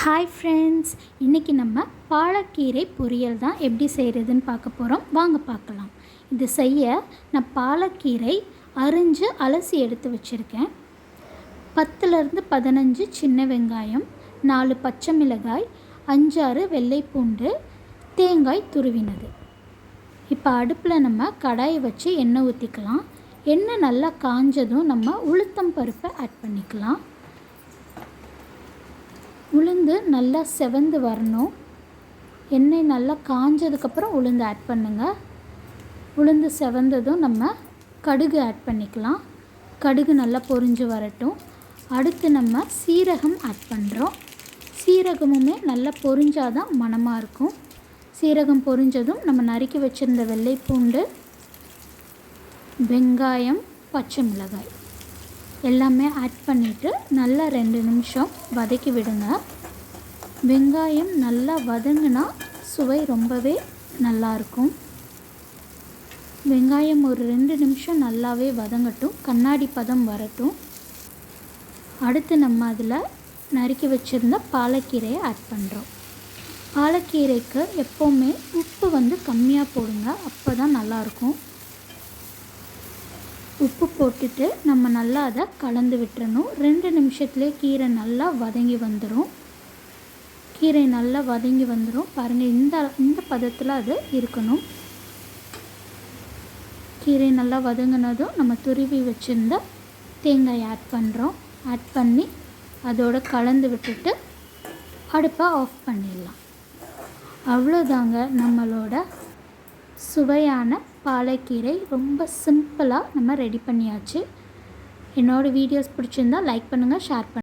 Hi friends இன்றைக்கி நம்ம பாலக்கீரை பொரியல் தான் எப்படி செய்கிறதுன்னு பார்க்க போகிறோம் வாங்க பார்க்கலாம். இது செய்ய நான் பாலக்கீரை அரிஞ்சு அலசி எடுத்து வச்சுருக்கேன். பத்துலேருந்து பதினஞ்சு சின்ன வெங்காயம் நாலு பச்சை மிளகாய் அஞ்சாறு வெள்ளை பூண்டு தேங்காய் துருவினது. இப்போ அடுப்பில் நம்ம கடாயை வச்சு எண்ணெய் ஊற்றிக்கலாம் எண்ணெய் நல்லா காஞ்சதும் நம்ம உளுத்தம் பருப்பை ஆட் பண்ணிக்கலாம். உளுந்து நல்லா செவந்து வரணும். எண்ணெய் நல்லா காஞ்சதுக்கப்புறம் உளுந்து ஆட் பண்ணுங்கள் உளுந்து செவந்ததும் நம்ம கடுகு ஆட் பண்ணிக்கலாம். கடுகு நல்லா பொரிஞ்சு வரட்டும். அடுத்து நம்ம சீரகம் ஆட் பண்ணுறோம் சீரகமுமே நல்லா பொரிஞ்சாதான் மணமாக இருக்கும். சீரகம் பொரிஞ்சதும் நம்ம நறுக்கி வச்சுருந்த வெள்ளைப்பூண்டு வெங்காயம் பச்சை மிளகாய். எல்லாமே ஆட் பண்ணிவிட்டு நல்லா ரெண்டு நிமிஷம் வதக்கி விடுங்க. வெங்காயம் நல்லா வதங்கினா சுவை ரொம்பவே நல்லாயிருக்கும் வெங்காயம் ஒரு ரெண்டு நிமிஷம் நல்லாவே வதங்கட்டும். கண்ணாடி பதம் வரட்டும். அடுத்து நம்ம அதில் நறுக்கி வச்சுருந்த பாலக்கீரையை ஆட் பண்ணுறோம் பாலக்கீரைக்கு எப்போவுமே உப்பு வந்து கம்மியாக போடுங்க. அப்போ தான் நல்லாயிருக்கும் உப்பு போட்டுட்டு நம்ம நல்லா அதை கலந்து விட்டுறணும். ரெண்டு நிமிஷத்துலேயே கீரை நல்லா வதங்கி வந்துடும் கீரை நல்லா வதங்கி வந்துடும் பாருங்கள் இந்த இந்த பதத்தில் அது இருக்கணும். கீரை நல்லா வதங்கினதும் நம்ம துருவி வச்சுருந்த தேங்காய் ஆட் பண்ணுறோம் ஆட் பண்ணி அதோடு கலந்து விட்டுட்டு அடுப்பை ஆஃப் பண்ணிடலாம். அவ்வளோதாங்க நம்மளோட சுவையான பாலைக்கீரை ரொம்ப சிம்பிளாக நம்ம ரெடி பண்ணியாச்சு. என்னோடய வீடியோஸ் பிடிச்சிருந்தால் லைக் பண்ணுங்கள் ஷேர் பண்ணுங்கள்